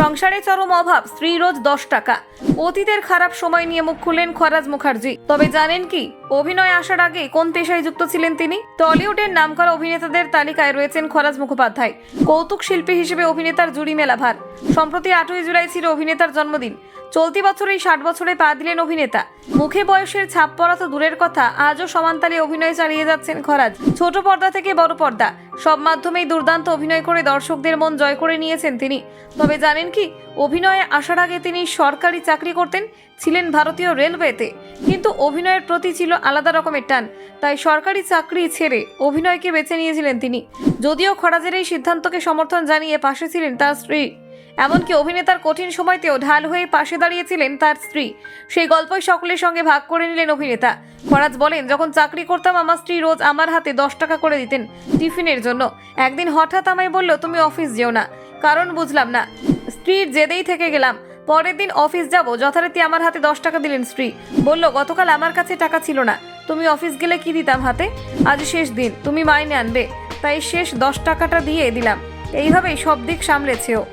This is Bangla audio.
সংসারে চরম অভাব, স্ত্রী রোজ দশ টাকা। অতীতের খারাপ সময় নিয়ে মুখ খুললেন খরাজ মুখার্জি। তবে জানেন কি, অভিনয় আসার আগে কোন পেশায় যুক্ত ছিলেন তিনি? টলিউডের নামকরা অভিনেতাদের তালিকায় রয়েছেন খরাজ মুখোপাধ্যায়, কৌতুক শিল্পী হিসেবে অভিনেতার জুড়ি মেলা ভার সম্প্রতি আটই জুলাই ছিল অভিনেতার জন্মদিন। চলতি বছরেই ষাট বছরে পা দিলেন অভিনেতা। মুখে বয়সের ছাপ পড়া তো দূরের কথা, আজও সমানতালে অভিনয় চালিয়ে যাচ্ছেন খরাজ। ছোট পর্দা থেকে বড় পর্দা সব মাধ্যমেই দুর্দান্ত অভিনয় করে দর্শকদের মন জয় করে নিয়েছেন তিনি। তবে জানেন কি, অভিনয়ে আসার আগে তিনি সরকারি চাকরি করতেন, ছিলেন ভারতীয় রেলওয়েতে। কিন্তু অভিনয়ের প্রতি ছিল আলাদা রকমের টান। তাই সরকারি চাকরি ছেড়ে অভিনয়কে বেছে নিয়েছিলেন তিনি। যদিও খরাজের এই সিদ্ধান্তকে সমর্থন জানিয়ে পাশে ছিলেন তার স্ত্রী। এমনকি অভিনেতার কঠিন সময়তেও ঢাল হয়ে পাশে দাঁড়িয়েছিলেন তার স্ত্রী। সেই গল্পই সকলের সঙ্গে ভাগ করে নিলেন অভিনেতা। ফরাজ বলেন, যখন চাকরি করতাম, আমার স্ত্রী রোজ আমার হাতে দশ টাকা করে দিতেন টিফিনের জন্য। একদিন হঠাৎ আমায় বলল, তুমি অফিস যেও না। কারণ বুঝলাম না। স্ত্রীর জেদেই থেকে গেলাম। পরের দিন অফিস যাব, যথারীতি আমার হাতে দশ টাকা দিলেন স্ত্রী। বলল, গতকাল আমার কাছে টাকা ছিল না। তুমি অফিস গেলে কি দিতাম হাতে? আজ শেষ দিন, তুমি মাইনে আনবে। তাই শেষ দশ টাকাটা দিয়ে দিলাম। এইভাবেই সব দিক সামলেছেও।